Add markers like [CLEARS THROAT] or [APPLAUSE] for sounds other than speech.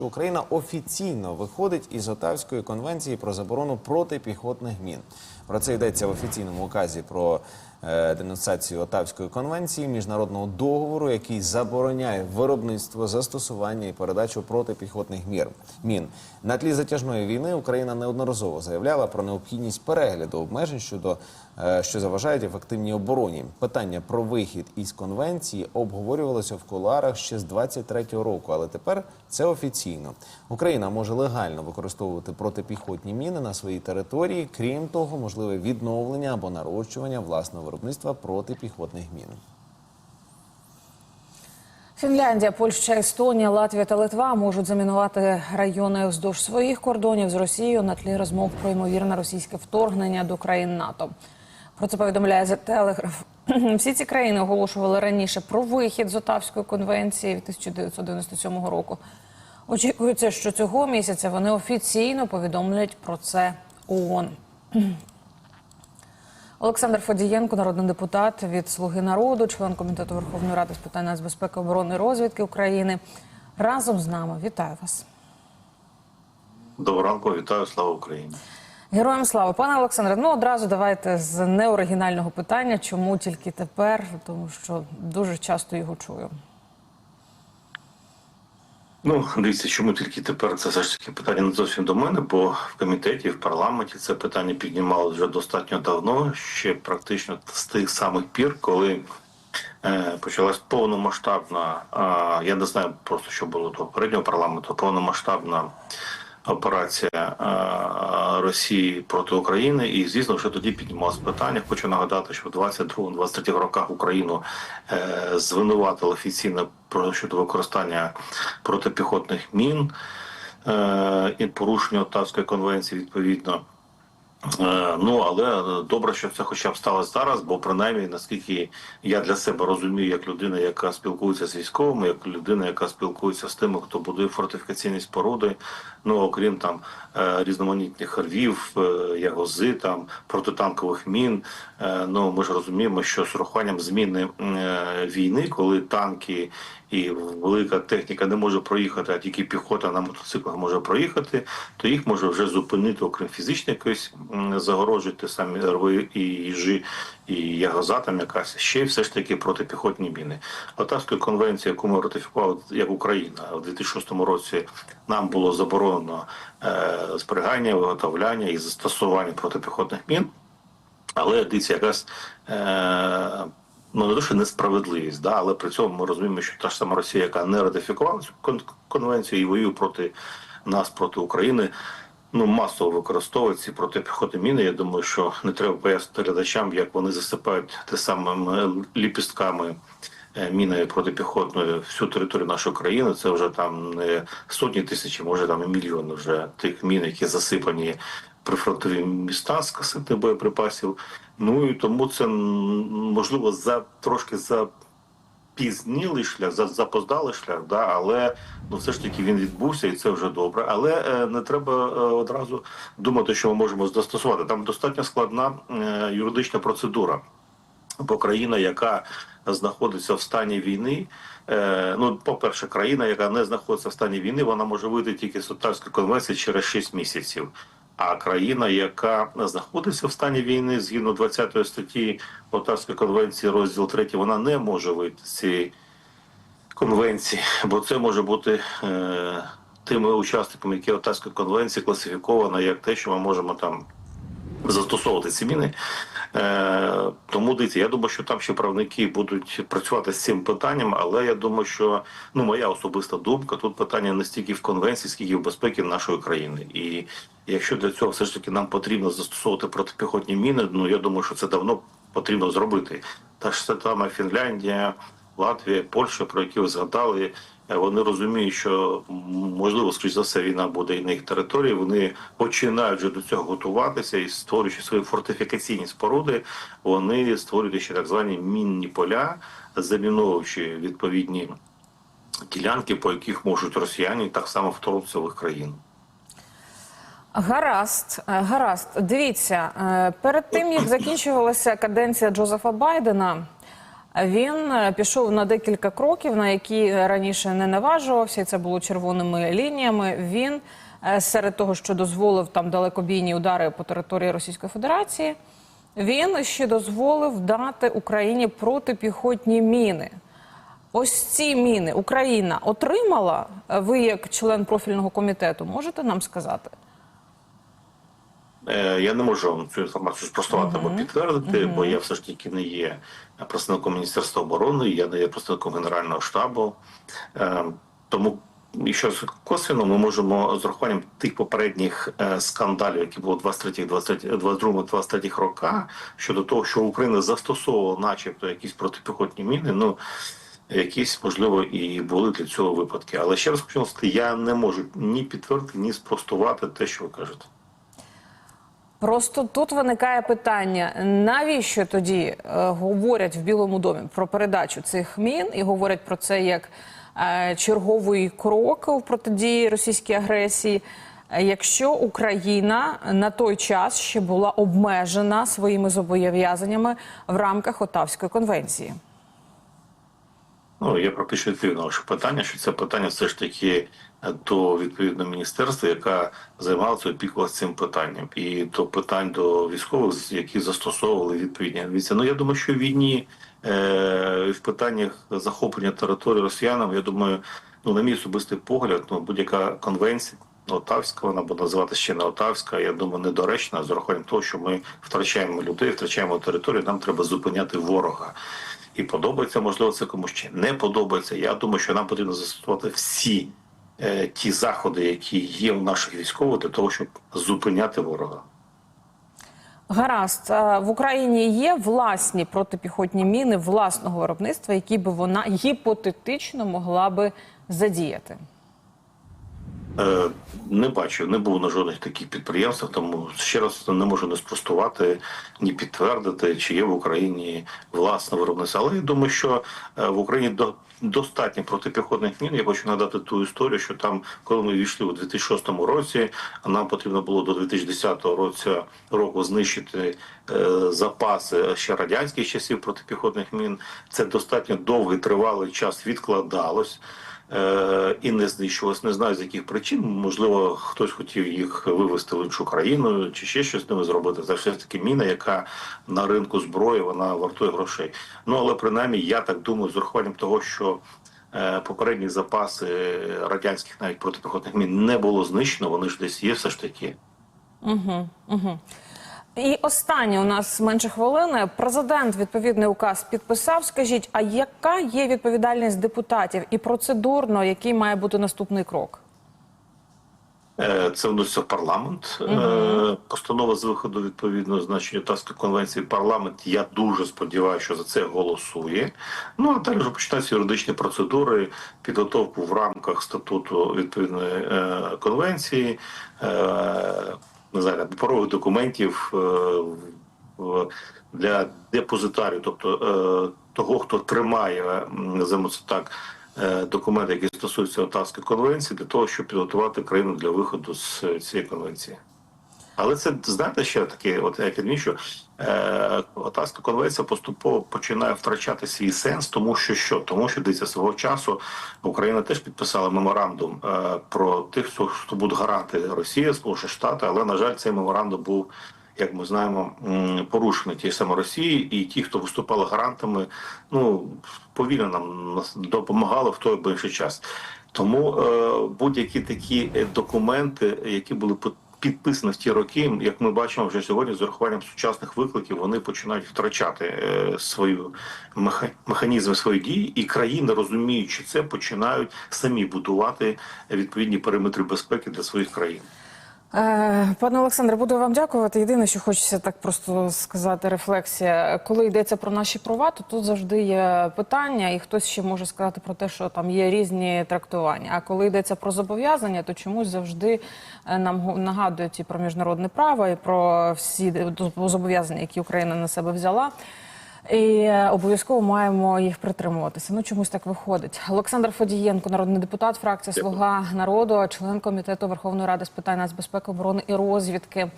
Україна офіційно виходить із Отавської конвенції про заборону протипіхотних мін. Про це йдеться в офіційному указі про денонсацію Отавської конвенції міжнародного договору, який забороняє виробництво, застосування і передачу протипіхотних мір мін. На тлі затяжної війни Україна неодноразово заявляла про необхідність перегляду обмежень щодо е, що заважають ефективній обороні. Питання про вихід із конвенції обговорювалося в кулуарах ще з 23-го року, але тепер це офіційно. Україна може легально використовувати протипіхотні міни на своїй території. Крім того, можливе відновлення або нарощування власного виробництва протипіхотних мін. Фінляндія, Польща, Естонія, Латвія та Литва можуть замінувати райони вздовж своїх кордонів з Росією на тлі розмов про ймовірне російське вторгнення до країн НАТО. Про це повідомляє The Telegraph. [CLEARS THROAT] Всі ці країни оголошували раніше про вихід з Отавської конвенції від 1997 року. Очікується, що цього місяця вони офіційно повідомлять про це ООН. Олександр Фадієнко, народний депутат від Слуги народу, член комітету Верховної Ради з питань нацбезпеки, оборони і розвідки України. Разом з нами вітаю вас. Доброго ранку, вітаю, слава Україні. Героям слава, пане Олександре. Ну одразу давайте з неоригінального питання. Чому тільки тепер? Тому що дуже часто його чую. Ну, дивіться, чому тільки тепер це все ж таки питання не зовсім до мене, бо в комітеті, в парламенті це питання піднімалося вже достатньо давно, ще практично з тих самих пір, коли е, почалась повномасштабна, е, я не знаю просто, що було до попереднього парламенту, повномасштабна операція е, Росії проти України. І звісно, що тоді піднімалось питання. Хочу нагадати, що в 22-23 роках Україну е, звинуватили офіційно щодо використання протипіхотних мін е, і порушення Оттавської конвенції відповідно. Е, Ну але добре, що це хоча б сталося зараз, бо принаймні, наскільки я для себе розумію, як людина, яка спілкується з військовими, як людина, яка спілкується з тими, хто будує фортифікаційні споруди, ну окрім там е, різноманітних рвів, е, ягози, там протитанкових мін. е, Ну ми ж розуміємо, що з урахуванням зміни е, війни, коли танки і велика техніка не може проїхати, а тільки піхота на мотоциклах може проїхати, то їх може вже зупинити, окрім фізичної якоїсь ті самі рви і їжі, і ягоза там якась, ще все ж таки протипіхотні міни. Отавська конвенція, яку ми ратифікували як Україна у 2006 році, нам було заборонено е, зберігання, виготовляння і застосування протипіхотних мін. Але дивіться, якась е, ну не що несправедливість, да, але при цьому ми розуміємо, що та ж сама Росія, яка не ратифікувала цю кон- конвенцію і воює проти нас, проти України, ну масово використовує ці протипіхотні міни. Я думаю, що не треба пояснити глядачам, як вони засипають те самими ліпістками. е, Міною протипіхотною всю територію нашої країни це вже там не сотні тисяч, може там і мільйони вже тих мін, які засипані прифронтові міста з касетних боєприпасів. Ну і тому це можливо за трошки за пізнілий шлях, за запоздалий шлях, да, але ну все ж таки він відбувся, і це вже добре. Але е, не треба е, одразу думати, що ми можемо застосувати. Там достатньо складна е, юридична процедура. Бо країна, яка знаходиться в стані війни, е, ну, по-перше, країна, яка не знаходиться в стані війни, вона може вийти тільки з Оттавської конвенції через 6 місяців. А країна, яка знаходиться в стані війни, згідно 20 статті Полтавської конвенції, розділ 3, вона не може вийти з цієї конвенції, бо це може бути е, тими учасниками, які Полтавська конвенції класифікована як те, що ми можемо там застосовувати ці міни. Е, тому дивіться, я думаю, що там ще правники будуть працювати з цим питанням, але я думаю, що ну моя особиста думка, тут питання не стільки в конвенції, скільки в безпеці нашої країни. І якщо для цього все ж таки нам потрібно застосовувати протипіхотні міни, ну я думаю, що це давно потрібно зробити. Та ж це саме Фінляндія, Латвія, Польща, про які ви згадали. Е, Вони розуміють, що можливо, скоріш за все, війна буде і на їх території. Вони починають вже до цього готуватися і створюючи свої фортифікаційні споруди, вони створюють ще так звані мінні поля, заміновуючи відповідні ділянки, по яких можуть росіяни так само вторгнутися в їх країну. Гаразд, е, гаразд. Дивіться, е, перед тим як [COUGHS] закінчувалася каденція Джозефа Байдена, Він е, пішов на декілька кроків, на які раніше не наважувався. і Це було червоними лініями. Він е, серед того, що дозволив там далекобійні удари по території Російської Федерації, він ще дозволив дати Україні протипіхотні міни. Ось ці міни Україна отримала. Ви, як член профільного комітету, можете нам сказати? Е, Я не можу вам цю інформацію спростувати або підтвердити, бо я все ж таки не є представником Міністерства оборони, я не є представником Генерального штабу. Е, Тому, якщо косвіно, ми можемо з урахуванням тих попередніх е, скандалів, які були в 23 23 22 23 роках, щодо того, що Україна застосовувала, начебто, якісь протипіхотні міни, ну. Якісь можливо і були для цього випадки, але ще раз хочу сказати, я не можу ні підтвердити, ні спростувати те, що ви кажете. Просто тут виникає питання: навіщо тоді е, говорять в Білому домі про передачу цих мін і говорять про це як е, черговий крок у протидії російській агресії, е, якщо Україна на той час ще була обмежена своїми зобов'язаннями в рамках Отавської конвенції? Ну, я практично відповів ваше питання, що це питання все ж таки до відповідного міністерства, яка займалася опікувалася цим питанням, і до питань до військових, які застосовували відповідні Дивіться, Ну я думаю, що в війні е, в питаннях захоплення території росіянам, я думаю, ну на мій особистий погляд, ну будь-яка конвенція. Отавська, вона буде називати ще не Отавська. Я думаю, недоречна з урахуванням того, що ми втрачаємо людей, втрачаємо територію. Нам треба зупиняти ворога. І подобається, можливо, це комусь ще не подобається. Я думаю, що нам потрібно застосувати всі е, ті заходи, які є у наших військових, для того, щоб зупиняти ворога. Гаразд, Е, в Україні є власні протипіхотні міни власного виробництва, які би вона гіпотетично могла би задіяти. Е, Не бачу, не був на жодних таких підприємствах, тому ще раз не можу не спростувати, ні підтвердити, чи є в Україні власне виробництво. Але я думаю, що е, в Україні до достатньо протипіхотних мін. Я хочу нагадати ту історію, що там, коли ми війшли у 2006 році, а нам потрібно було до 2010 році року знищити е, запаси ще радянських часів протипіхотних мін. Це достатньо довгий тривалий час відкладалось. Е, і не знищувалось. Не знаю з яких причин. Можливо, хтось хотів їх вивезти в іншу країну чи ще щось з ними зробити. Це все ж таки міна, яка на ринку зброї вона вартує грошей. Ну але принаймні я так думаю, з урахуванням того, що е, попередні запаси радянських навіть протипіхотних мін не було знищено. Вони ж десь є, все ж таки. І останнє у нас менше хвилини. Президент відповідний указ підписав. Скажіть, а яка є відповідальність депутатів і процедурно, який має бути наступний крок? Е, Це вноситься в парламент. Е, Постанова з виходу відповідно значення Отавської конвенції. Парламент. Я дуже сподіваюся, що за це голосує. Ну а далі вже починаються юридичні процедури, підготовку в рамках статуту відповідної е, конвенції. Не знаю, паперових документів е, для депозитарів, тобто е, того, хто тримає, так, е, документи, які стосуються Отавської конвенції, для того, щоб підготувати країну для виходу з цієї конвенції. Але це знаєте ще таке, от я підмічу, е, Отавська конвенція поступово починає втрачати свій сенс, тому що що? Тому що дивіться, свого часу Україна теж підписала меморандум е, про тих, хто, хто будуть гаранти Росія, Сполучені Штати, але на жаль, цей меморандум був. Як ми знаємо, порушені ті саме Росії, і ті, хто виступали гарантами, ну повільно нам допомагали в той або інший час. Тому е, будь-які такі е, документи, які були в ті роки, як ми бачимо вже сьогодні, з урахуванням сучасних викликів, вони починають втрачати е, свою механізми своєї дії, і країни, розуміючи це, починають самі будувати відповідні периметри безпеки для своїх країн. Е, Пане Олександре, буду вам дякувати. Єдине, що хочеться так просто сказати, рефлексія. Коли йдеться про наші права, то тут завжди є питання, і хтось ще може сказати про те, що там є різні трактування. А коли йдеться про зобов'язання, то чомусь завжди е, нам нагадують і про міжнародне право, і про всі зобов'язання, які Україна на себе взяла. І е, обов'язково маємо їх притримуватися. Ну чомусь так виходить. Олександр Фодієнко, народний депутат, фракція Слуга народу, член комітету Верховної Ради з питань нацбезпеки, оборони і розвідки.